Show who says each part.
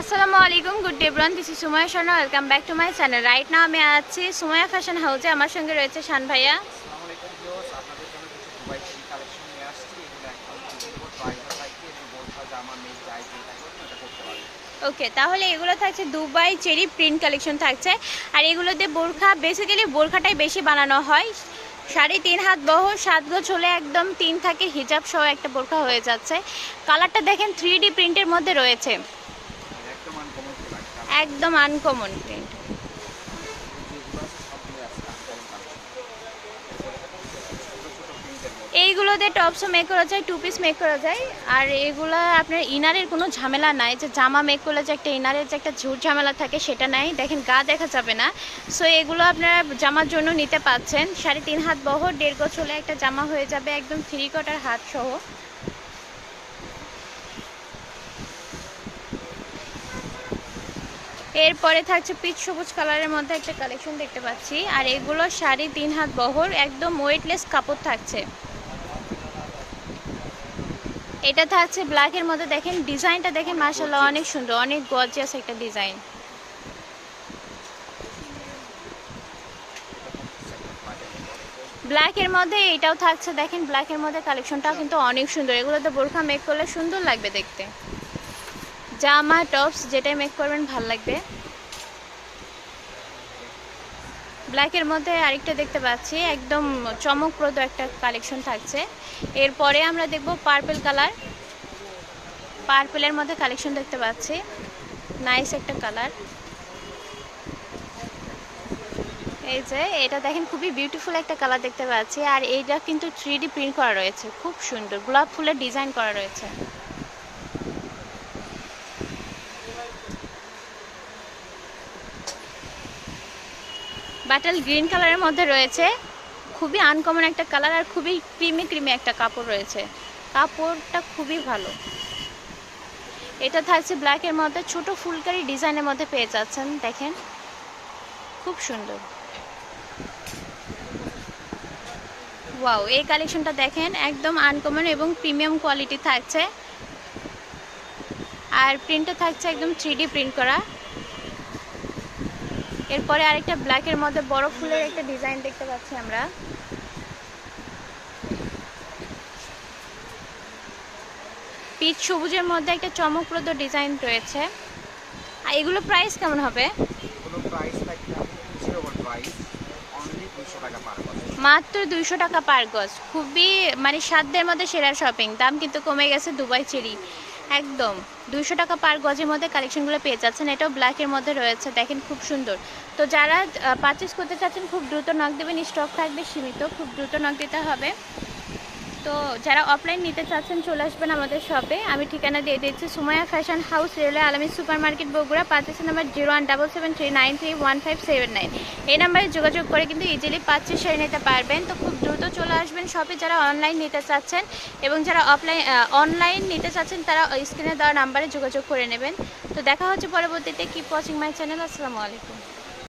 Speaker 1: আসসালামু আলাইকুম good day ব্রন this is Sumaya Sharma welcome back to my channel right now আমি আছি Sumaya fashion হাউসে আমার সঙ্গে রয়েছে শান ভাইয়া। ওকে তাহলে এগুলো থাকছে দুবাই চেরি প্রিন্ট কালেকশন থাকছে। আর এগুলোতে বোরখা বেসিক্যালি বোরখাটাই বেশি বানানো হয়। সাড়ে তিন হাত বহ সাত গোছ হলে একদম তিন থাকে হিজাব সহ একটা বোরখা হয়ে যাচ্ছে। কালারটা দেখেন থ্রি ডি প্রিন্টের মধ্যে রয়েছে।
Speaker 2: একদম আনকমন
Speaker 1: প্রিন্ট এইগুলোতে টপসও মেক করা যায় টু পিস মেক করা যায়। আর এগুলো আপনার ইনারের কোনো ঝামেলা নাই, যে জামা মেক করলে যে একটা ইনারের যে একটা ঝুট ঝামেলা থাকে সেটা নাই, দেখেন গা দেখা যাবে না। সো এগুলো আপনারা জামার জন্য নিতে পাচ্ছেন। সাড়ে তিন হাত বহর, দেড় গোছ হলে একটা জামা হয়ে যাবে, একদম থ্রি কটার হাত সহ। এরপরে থাকছে পিচ সবুজ কালারের মধ্যে একটা কালেকশন দেখতে পাচ্ছি। আর এগুলো সাড়ে তিন হাত বহর, একদম ওয়েটলেস কাপড় থাকছে। এটা থাকছে ব্ল্যাকের মধ্যে। দেখেন, ডিজাইনটা দেখেন মাশাল্লাহ অনেক সুন্দর, অনেক গর্জিয়াস একটা ডিজাইন। ব্ল্যাকের মধ্যে এটাও থাকছে। দেখেন ব্ল্যাকের মধ্যে কালেকশনটাও কিন্তু অনেক সুন্দর। এগুলোতে বোরখা মেক করলে সুন্দর লাগবে দেখতে। জামা, টপস, যেটাই মেক করবেন, ভালো লাগবে। ব্ল্যাকের মধ্যে আরেকটা দেখতে পাচ্ছি, একদম চমকপ্রদ একটা কালেকশন থাকছে। এরপরে আমরা দেখব পার্পল কালার পার্পেলের মধ্যে কালেকশন দেখতে পাচ্ছি। নাইস একটা কালার এই যে, এটা দেখেন, খুবই বিউটিফুল একটা কালার দেখতে পাচ্ছি। আর এইটা কিন্তু থ্রি প্রিন্ট করা রয়েছে। খুব সুন্দর। গোলাপ ফুলের ডিজাইন করা রয়েছে। বাটাল গ্রিন কালারের মধ্যে রয়েছে। খুবই আনকমন একটা কালার আর খুবই ক্রিমি ক্রিমি একটা কাপড় রয়েছে। কাপড়টা খুবই ভালো। এটা থাকছে ব্ল্যাকের মধ্যে। ছোট ফুলকারি ডিজাইনের মধ্যে পেয়ে যাচ্ছেন, দেখেন। খুব সুন্দর। ওয়াও এই কালেকশনটা দেখেন, একদম আনকমন এবং প্রিমিয়াম কোয়ালিটি থাকছে। আর প্রিন্টটা থাকছে একদম থ্রি প্রিন্ট করা। এরপরে আরেকটা ব্ল্যাকের মধ্যে বড় ফুলের একটা ডিজাইন দেখতে পাচ্ছি আমরা। পিচ সবুজের মধ্যে একটা চমকপ্রদ ডিজাইন রয়েছে। আর এগুলো প্রাইস কেমন হবে? মাত্র দুইশো টাকা পার গজ। খুবই মানে সাধ্যের মধ্যে সেরা শপিং দাম কিন্তু কমে গেছে দুবাই চেরি। একদম। দুইশো টাকা পার গজের মধ্যে কালেকশনগুলো পেয়ে যাচ্ছেন। এটাও ব্ল্যাকের মধ্যে রয়েছে, দেখেন খুব সুন্দর। তো যারা পারচেস করতে চাচ্ছেন, খুব দ্রুত নক দেবেন। স্টক থাকবে সীমিত, খুব দ্রুত নক দিতে হবে। তো যারা অফলাইন নিতে চাচ্ছেন, চলে আসবেন আমাদের শপে আমি ঠিকানা দিয়ে দিচ্ছি Sumaya fashion house railway Alami super market Bogura পাঁচের number zero one double seven three nine three one five seven nine এই নাম্বারে যোগাযোগ করে কিন্তু ইজিলি পাঁচের সেরে নিতে পারবেন। তো খুব দ্রুত চলে আসবেন শপে যারা অনলাইন নিতে চাচ্ছেন এবং যারা অফলাইন অনলাইন নিতে চাচ্ছেন, তারা স্ক্রিনে দেওয়া নাম্বারে যোগাযোগ করে নেবেন। তো দেখা হচ্ছে পরবর্তীতে কিপ ওয়াচিং মাই চ্যানেল আসসালামু আলাইকুম।